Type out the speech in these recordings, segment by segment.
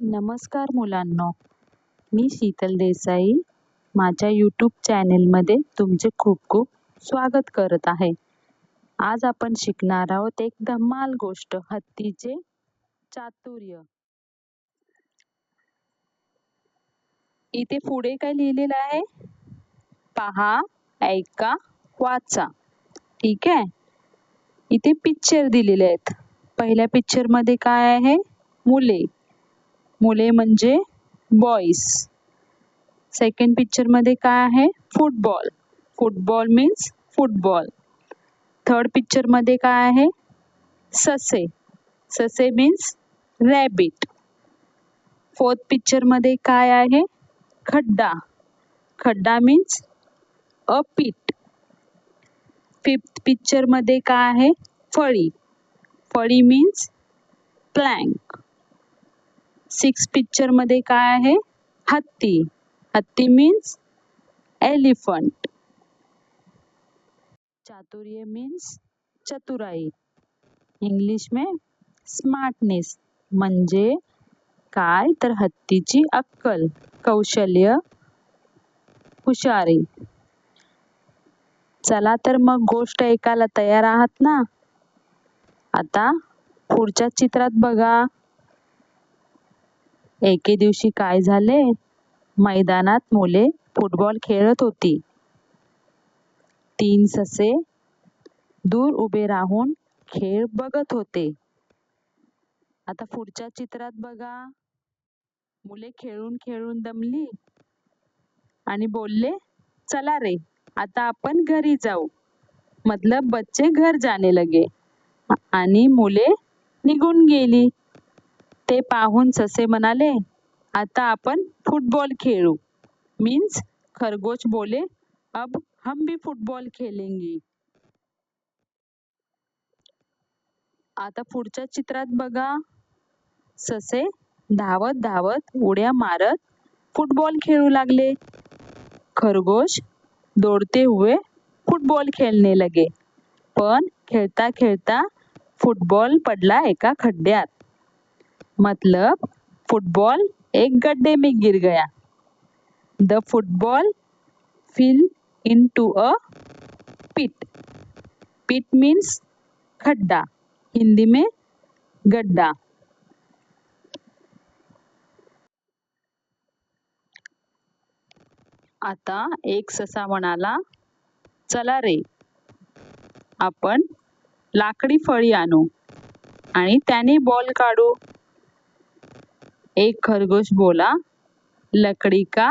नमस्कार मुलांनो. मी शीतल देसाई. माझ्या यूट्यूब चॅनेलमध्ये तुमचे खूप खूप स्वागत करत आहे. आज आपण शिकणार आहोत एक धमाल गोष्ट हत्तीचे चातुर्य. इथे पुढे काय लिहिलेलं आहे? पहा ऐका वाचा. ठीक आहे? इथे पिक्चर दिलेले आहेत. पहिल्या पिक्चरमध्ये काय आहे? मुले. मुले म्हणजे बॉईज सेकंड पिक्चर मध्ये काय आहे? Football football means football third picture काय आहे? ससे ससे मीन्स रॅबिट फोर्थ पिक्चर मध्ये काय आहे? खड्डा. खड्डा मीन्स अ पीट फिफ्थ पिक्चर मध्ये काय आहे? फळी. फळी मीन्स प्लँक सिक्स पिक्चरमध्ये काय आहे? हत्ती. हत्ती मीन्स एलिफंट चातुर्य मीन्स चतुराई. इंग्लिश में स्मार्टनेस म्हणजे काय? तर हत्तीची अक्कल कौशल्य हुशारी. चला तर मग गोष्ट ऐकायला तयार आहात ना? आता पुढच्या चित्रात बघा. एके दिवशी काय झाले? मैदानात मुले फुटबॉल खेळत होती. तीन ससे दूर उभे राहून खेळ बघत होते. आता पुढच्या चित्रात बघा. मुले खेळून खेळून दमली आणि बोलले चला रे आता आपण घरी जाऊ. मतलब बच्चे घर जाने लगे आणि मुले निघून गेली. ते पाहून ससे म्हणाले आता आपण फुटबॉल खेळू. मीन्स खरगोश बोले अब हम भी फुटबॉल खेलेंगे. आता पुढच्या चित्रात बघा. ससे धावत धावत उड्या मारत फुटबॉल खेळू लागले. खरगोश दौड़ते हुए फुटबॉल खेळणे लगे. पण खेळता खेळता फुटबॉल पडला एका खड्ड्यात. मतलब फुटबॉल एक गड्ढे में गिर गया। The football fell into a pit pit means खड्डा हिंदी में गड्ढा। आता एक ससा म्हणाला चला रे आपण लाकडी फळी आणू आणि त्याने बॉल काढू. एक खरगोश बोला लकड़ी का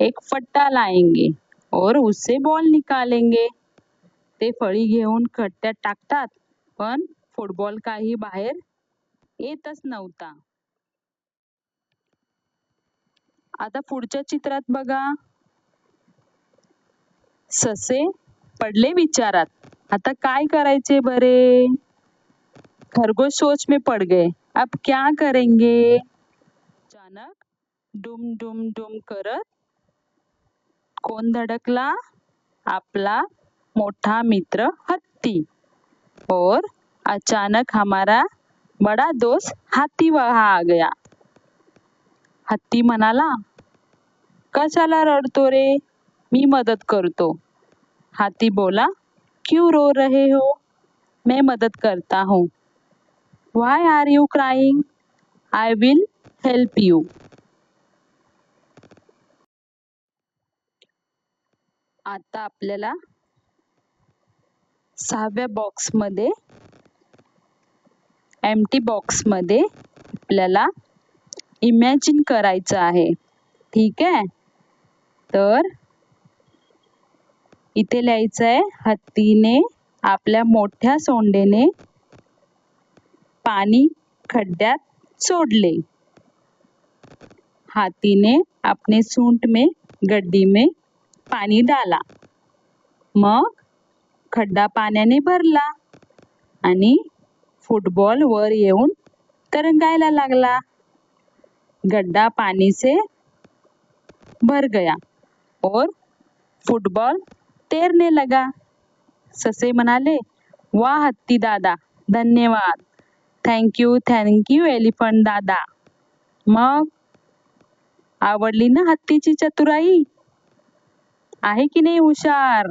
एक फट्टा लाएंगे और उससे बॉल निकालेंगे। ते फळी घेऊन खट्ट्यात टाकतात पण फुटबॉल काही बाहेर येतच नव्हता. आता पुढच्या चित्रात बघा. ससे पडले विचारात. आता काय करायचे बरे? खरगोश सोच में पड़ गए. अब क्या करेंगे? डुम डुम डुम करत, कोण धडकला? आपला मोठा मित्र हत्ती. और अचानक हमारा बड़ा दोस्त हाथी वहाँ आ गया. हत्ती म्हणाला, कशाला रडतो रे? मी मदत करतो. हाथी बोला, क्यों रो रहे हो? मैं मदद करता हूँ. Why are you crying I will help you आता आपल्याला सहाव्या बॉक्समध्ये एमटी बॉक्समध्ये आपल्याला इमॅजिन करायचं आहे. ठीक आहे? तर इथे लिहायचं आहे हत्तीने आपल्या मोठ्या सोंडेने पाणी खड्ड्यात सोडले. हाथी ने अपने में गड्डी में पाणी डाला. मग खड्डा पाण्याने भरला आणि फुटबॉल वर येऊन तरंगायला लागला. गड्डा पानी से भर गया और फुटबॉल तैरने लगा. ससे म्हणाले वा हत्ती दादा धन्यवाद. Thank you thank you elephant दादा. मग आवडली ना हत्तीची चतुराई? आहे की नाही हुशार?